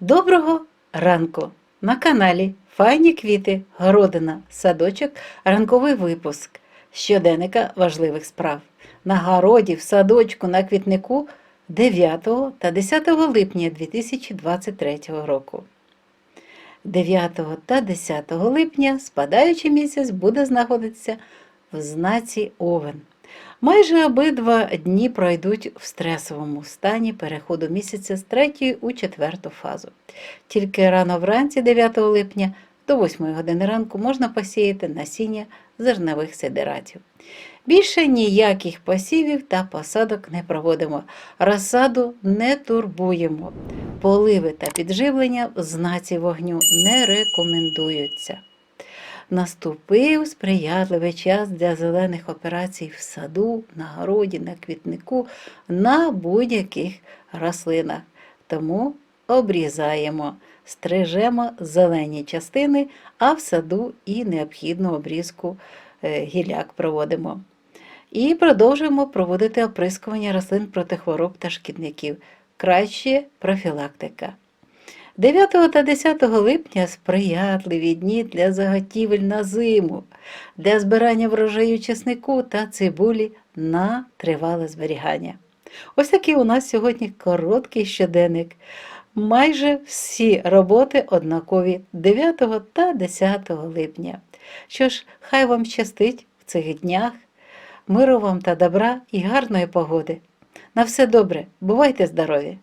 Доброго ранку! На каналі Файні квіти, городина, садочок, ранковий випуск щоденника важливих справ. На городі, в садочку, на квітнику 9 та 10 липня 2023 року. 9 та 10 липня спадаючий місяць буде знаходитися в знаці Овен. Майже обидва дні пройдуть в стресовому стані переходу місяця з третьої у четверту фазу. Тільки рано вранці 9 липня до 8 години ранку можна посіяти насіння зернових сидератів. Більше ніяких посівів та посадок не проводимо, розсаду не турбуємо. Поливи та підживлення в знаці вогню не рекомендуються. Наступив сприятливий час для зелених операцій в саду, на городі, на квітнику, на будь-яких рослинах. Тому обрізаємо, стрижемо зелені частини, а в саду і необхідну обрізку е, гіляк проводимо. І продовжуємо проводити оприскування рослин проти хвороб та шкідників. Краще профілактика. 9 та 10 липня сприятливі дні для заготівель на зиму, для збирання врожаю чеснику та цибулі на тривале зберігання. Ось такий у нас сьогодні короткий щоденник. Майже всі роботи однакові 9 та 10 липня. Що ж, хай вам щастить в цих днях, миру вам та добра і гарної погоди. На все добре, бувайте здорові!